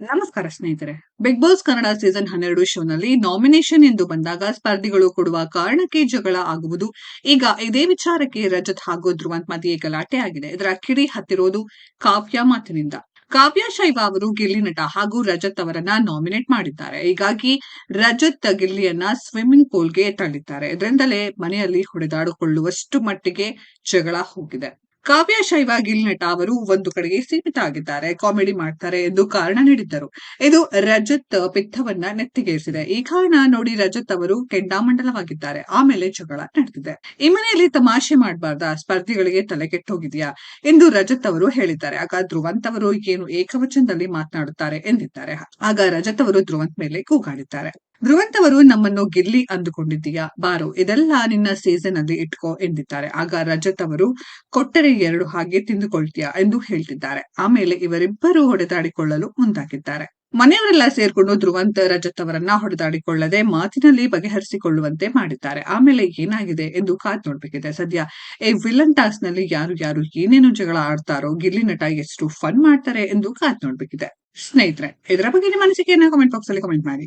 ನಮಸ್ಕಾರ ಸ್ನೇಹಿತರೆ. Big boss Kannada season ಹನ್ನೆರಡು ಶೋನಲ್ಲಿ ನಾಮಿನೇಷನ್ ಎಂದು ಬಂದಾಗ ಸ್ಪರ್ಧಿಗಳು ಕೊಡುವ ಕಾರಣಕ್ಕೆ ಜಗಳ ಆಗುವುದು ಈಗ ಇದೇ ವಿಚಾರಕ್ಕೆ ರಜತ್ ಹಾಗೂ ಧ್ರುವಂತ್ ಮಧ್ಯೆ ಗಲಾಟೆ ಆಗಿದೆ. ಇದರ ಕಿಡಿ ಹತ್ತಿರೋದು ಕಾವ್ಯ ಮಾತಿನಿಂದ. ಕಾವ್ಯ ಶೈವ ಅವರು ಗಿಲ್ಲಿ ನಟ ಹಾಗೂ ರಜತ್ ಅವರನ್ನ ನಾಮಿನೇಟ್ ಮಾಡಿದ್ದಾರೆ. ಹೀಗಾಗಿ ರಜತ್ ಗಿಲ್ಲಿಯನ್ನ ಸ್ವಿಮ್ಮಿಂಗ್ ಪೂಲ್ಗೆ ತಳ್ಳಿದ್ದಾರೆ. ಇದರಿಂದಲೇ ಮನೆಯಲ್ಲಿ ಹೊಡೆದಾಡಿಕೊಳ್ಳುವಷ್ಟು ಮಟ್ಟಿಗೆ ಜಗಳ ಹೋಗಿದೆ. ಕಾವ್ಯ ಶೈವ ನಟ ಅವರು ಒಂದು ಕಡೆಗೆ ಸೀಮಿತ ಆಗಿದ್ದಾರೆ ಕಾಮಿಡಿ ಮಾಡ್ತಾರೆ ಎಂದು ಕಾರಣ ನೀಡಿದ್ದರು. ಇದು ರಜತ್ ಪಿತ್ತವನ್ನ ನೆತ್ತಿಗೇರಿಸಿದೆ. ಈ ಕಾರಣ ನೋಡಿ ರಜತ್ ಅವರು ಕೆಂಡಾಮಂಡಲವಾಗಿದ್ದಾರೆ. ಆಮೇಲೆ ಜಗಳ ನಡೆದಿದೆ. ಈ ಮನೆಯಲ್ಲಿ ತಮಾಷೆ ಮಾಡಬಾರ್ದ? ಸ್ಪರ್ಧಿಗಳಿಗೆ ತಲೆ ಕೆಟ್ಟೋಗಿದೆಯಾ? ಎಂದು ರಜತ್ ಅವರು ಹೇಳಿದ್ದಾರೆ. ಆಗ ಧ್ರುವಂತ್ ಅವರು ಏನು ಏಕವಚನದಲ್ಲಿ ಮಾತನಾಡುತ್ತಾರೆ ಎಂದಿದ್ದಾರೆ. ಆಗ ರಜತ್ ಅವರು ಧ್ರುವಂತ್ ಮೇಲೆ ಕೂಗಾಡಿದ್ದಾರೆ. ಧ್ರುವಂತ್ ಅವರು ನಮ್ಮನ್ನು ಗಿಲ್ಲಿ ಅಂದುಕೊಂಡಿದ್ದೀಯಾ? ಬಾರೋ, ಇದೆಲ್ಲ ನಿನ್ನ ಸೀಸನ್ ಅಲ್ಲಿ ಇಟ್ಕೋ ಎಂದಿದ್ದಾರೆ. ಆಗ ರಜತ್ ಅವರು, ಕೊಟ್ಟರೆ ಎರಡು ಹಾಗೆ ತಿಂದುಕೊಳ್ತೀಯಾ? ಎಂದು ಹೇಳ್ತಿದ್ದಾರೆ. ಆಮೇಲೆ ಇವರಿಬ್ಬರು ಹೊಡೆದಾಡಿಕೊಳ್ಳಲು ಮುಂದಾಗಿದ್ದಾರೆ. ಮನೆಯವರೆಲ್ಲ ಸೇರ್ಕೊಂಡು ಧ್ರುವಂತ, ರಜತ್ ಅವರನ್ನ ಹೊಡೆದಾಡಿಕೊಳ್ಳದೆ ಮಾತಿನಲ್ಲಿ ಬಗೆಹರಿಸಿಕೊಳ್ಳುವಂತೆ ಮಾಡಿದ್ದಾರೆ. ಆಮೇಲೆ ಏನಾಗಿದೆ ಎಂದು ಕಾದ್ ನೋಡ್ಬೇಕಿದೆ. ಸದ್ಯ ಈ ವಿಲನ್ ಟಾಸ್ನಲ್ಲಿ ಯಾರು ಯಾರು ಏನೇನು ಜಗಳ ಆಡ್ತಾರೋ, ಗಿಲ್ಲಿ ನಟ ಎಷ್ಟು ಫನ್ ಮಾಡ್ತಾರೆ ಎಂದು ಕಾದ್ ನೋಡ್ಬೇಕಿದೆ. ಸ್ನೇಹಿತರೆ, ಇದರ ಬಗ್ಗೆ ನಿಮ್ಮ ಅನಿಸಿಕೆಯನ್ನ ಕಮೆಂಟ್ ಬಾಕ್ಸ್ ಅಲ್ಲಿ ಕಮೆಂಟ್ ಮಾಡಿ.